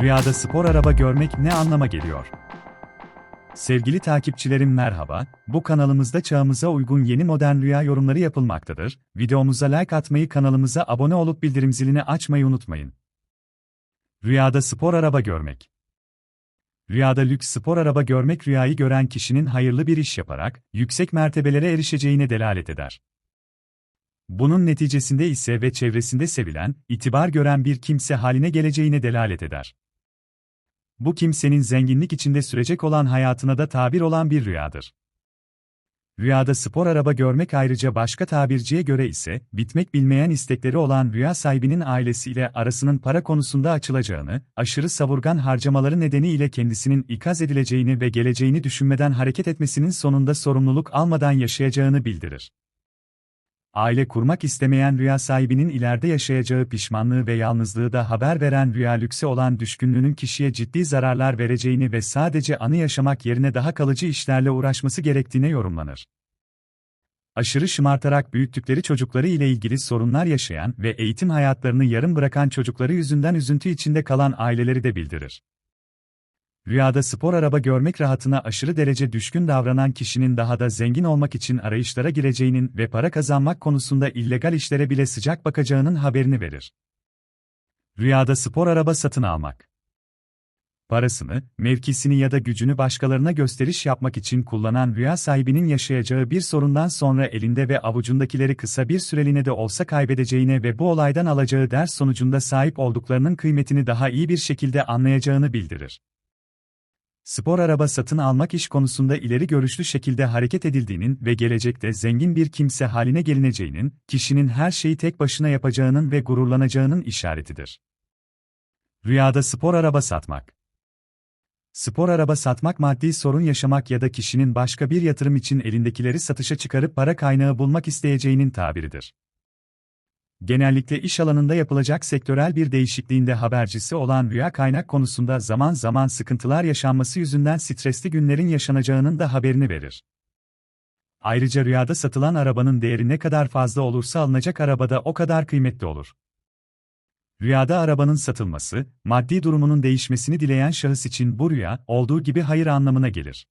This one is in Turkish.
Rüyada spor araba görmek ne anlama geliyor? Sevgili takipçilerim merhaba, bu kanalımızda çağımıza uygun yeni modern rüya yorumları yapılmaktadır. Videomuza like atmayı, kanalımıza abone olup bildirim zilini açmayı unutmayın. Rüyada spor araba görmek. Rüyada lüks spor araba görmek rüyayı gören kişinin hayırlı bir iş yaparak yüksek mertebelere erişeceğine delalet eder. Bunun neticesinde ise ve çevresinde sevilen, itibar gören bir kimse haline geleceğine delalet eder. Bu kimsenin zenginlik içinde sürecek olan hayatına da tabir olan bir rüyadır. Rüyada spor araba görmek ayrıca başka tabirciye göre ise, bitmek bilmeyen istekleri olan rüya sahibinin ailesiyle arasının para konusunda açılacağını, aşırı savurgan harcamaları nedeniyle kendisinin ikaz edileceğini ve geleceğini düşünmeden hareket etmesinin sonunda sorumluluk almadan yaşayacağını bildirir. Aile kurmak istemeyen rüya sahibinin ileride yaşayacağı pişmanlığı ve yalnızlığı da haber veren rüya lükse olan düşkünlüğünün kişiye ciddi zararlar vereceğini ve sadece anı yaşamak yerine daha kalıcı işlerle uğraşması gerektiğine yorumlanır. Aşırı şımartarak büyüttükleri çocukları ile ilgili sorunlar yaşayan ve eğitim hayatlarını yarım bırakan çocukları yüzünden üzüntü içinde kalan aileleri de bildirir. Rüyada spor araba görmek rahatına aşırı derece düşkün davranan kişinin daha da zengin olmak için arayışlara gireceğinin ve para kazanmak konusunda illegal işlere bile sıcak bakacağının haberini verir. Rüyada spor araba satın almak. Parasını, mevkisini ya da gücünü başkalarına gösteriş yapmak için kullanan rüya sahibinin yaşayacağı bir sorundan sonra elinde ve avucundakileri kısa bir süreliğine de olsa kaybedeceğine ve bu olaydan alacağı ders sonucunda sahip olduklarının kıymetini daha iyi bir şekilde anlayacağını bildirir spor araba satın almak iş konusunda ileri görüşlü şekilde hareket edildiğinin ve gelecekte zengin bir kimse haline gelineceğinin, kişinin her şeyi tek başına yapacağının ve gururlanacağının işaretidir. Rüyada spor araba satmak Spor araba satmak maddi sorun yaşamak ya da kişinin başka bir yatırım için elindekileri satışa çıkarıp para kaynağı bulmak isteyeceğinin tabiridir genellikle iş alanında yapılacak sektörel bir değişikliğinde habercisi olan rüya kaynak konusunda zaman zaman sıkıntılar yaşanması yüzünden stresli günlerin yaşanacağının da haberini verir. Ayrıca rüyada satılan arabanın değeri ne kadar fazla olursa alınacak arabada o kadar kıymetli olur. Rüyada arabanın satılması, maddi durumunun değişmesini dileyen şahıs için bu rüya, olduğu gibi hayır anlamına gelir.